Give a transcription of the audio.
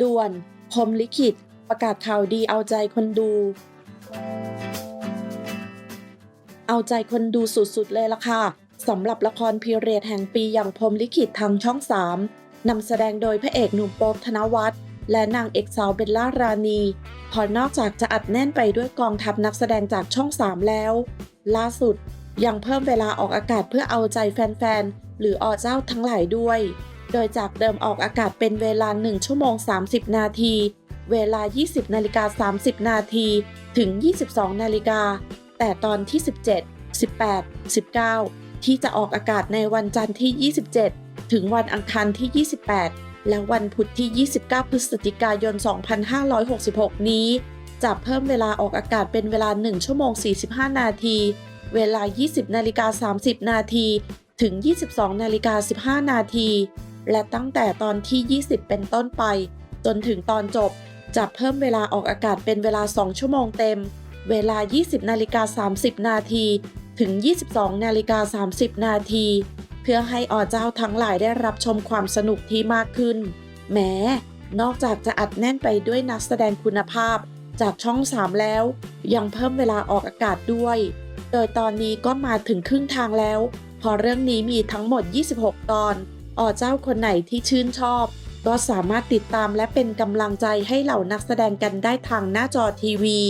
ด่วนพรมลิขิต ประกาศข่าวดีเอาใจคนดู เอาใจคนดูสุดๆเลยล่ะค่ะสำหรับละครพีเรียดแห่งปีอย่างพรมลิขิตทางช่อง3นำแสดงโดยพระเอกหนุ่มโป๊บธนวัฒน์และนางเอกสาวเบลล่ารานีพอนอกจากจะอัดแน่นไปด้วยกองทัพนักแสดงจากช่อง3แล้ว ล่าสุด ยังเพิ่มเวลาออกอากาศเพื่อเอาใจแฟนๆ หรืออเจ้าทั้งหลายด้วย โดยจากเดิมออกอากาศเป็นเวลา 1 ชั่วโมง 30 นาที เวลา 20 นาฬิกา 30 นาทีถึง 22 นาฬิกา แต่ตอนที่ 17 18 19 ที่จะออกอากาศในวันจันทร์ที่ 27 ถึงวันอังคารที่ 28 และวันพุธที่ 29 พฤศจิกายน 2566 นี้ จะเพิ่มเวลาออกอากาศเป็นเวลา 1 ชั่วโมง 45 นาที เวลา 20 นาฬิกา 30 นาทีถึง 22 นาฬิกา 15 นาที และตั้งแต่ตอนที่ 20 เป็นต้นไป จนถึงตอนจบ จะเพิ่มเวลาออกอากาศเป็นเวลา 2 ชั่วโมงเต็ม เวลา 20 นาฬิกา 30 นาทีถึง 22 นาฬิกา 30 นาที เพื่อให้ออเจ้าทั้งหลายได้รับชมความสนุกที่มากขึ้น แม้ นอกจากจะอัดแน่นไปด้วยนักแสดงคุณภาพ จากช่อง 3 แล้ว ยังเพิ่มเวลาออกอากาศด้วย โดยตอนนี้ก็มาถึงครึ่งทางแล้ว พอเรื่องนี้มีทั้งหมด 26 ตอนอเจ้าคนไหนที่ชื่นชอบ ก็สามารถติดตามและเป็นกำลังใจให้เหล่านักแสดงกันได้ทางหน้าจอทีวี